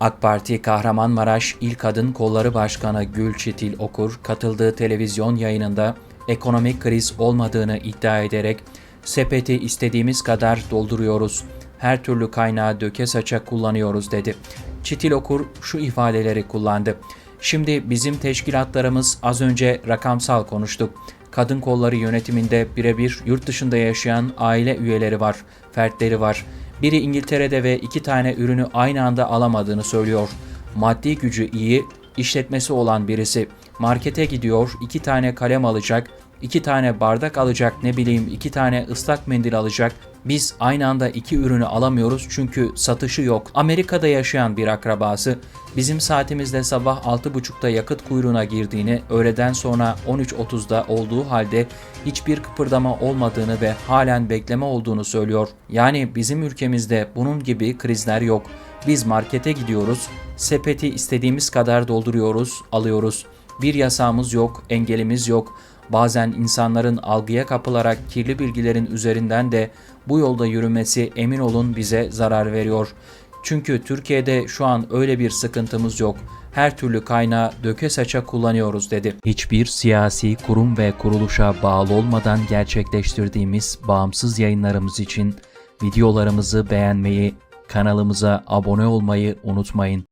AK Parti Kahramanmaraş İl Kadın Kolları Başkanı Gül Çetil Okur katıldığı televizyon yayınında ekonomik kriz olmadığını iddia ederek sepeti istediğimiz kadar dolduruyoruz, her türlü kaynağı döke saça kullanıyoruz dedi. Çetil Okur şu ifadeleri kullandı. Şimdi bizim teşkilatlarımız az önce rakamsal konuştuk. Kadın kolları yönetiminde birebir yurt dışında yaşayan aile üyeleri var, fertleri var. Biri İngiltere'de ve iki tane ürünü aynı anda alamadığını söylüyor. Maddi gücü iyi, işletmesi olan birisi. Markete gidiyor, iki tane kalem alacak, iki tane bardak alacak, ne bileyim iki tane ıslak mendil alacak. Biz aynı anda iki ürünü alamıyoruz çünkü satışı yok. Amerika'da yaşayan bir akrabası bizim saatimizde sabah 6.30'da yakıt kuyruğuna girdiğini, öğleden sonra 13.30'da olduğu halde hiçbir kıpırdama olmadığını ve halen bekleme olduğunu söylüyor. Yani bizim ülkemizde bunun gibi krizler yok. Biz markete gidiyoruz, sepeti istediğimiz kadar dolduruyoruz, alıyoruz. Bir yasağımız yok, engelimiz yok. Bazen insanların algıya kapılarak kirli bilgilerin üzerinden de bu yolda yürümesi emin olun bize zarar veriyor. Çünkü Türkiye'de şu an öyle bir sıkıntımız yok. Her türlü kaynağı döke saça kullanıyoruz dedi. Hiçbir siyasi kurum ve kuruluşa bağlı olmadan gerçekleştirdiğimiz bağımsız yayınlarımız için videolarımızı beğenmeyi, kanalımıza abone olmayı unutmayın.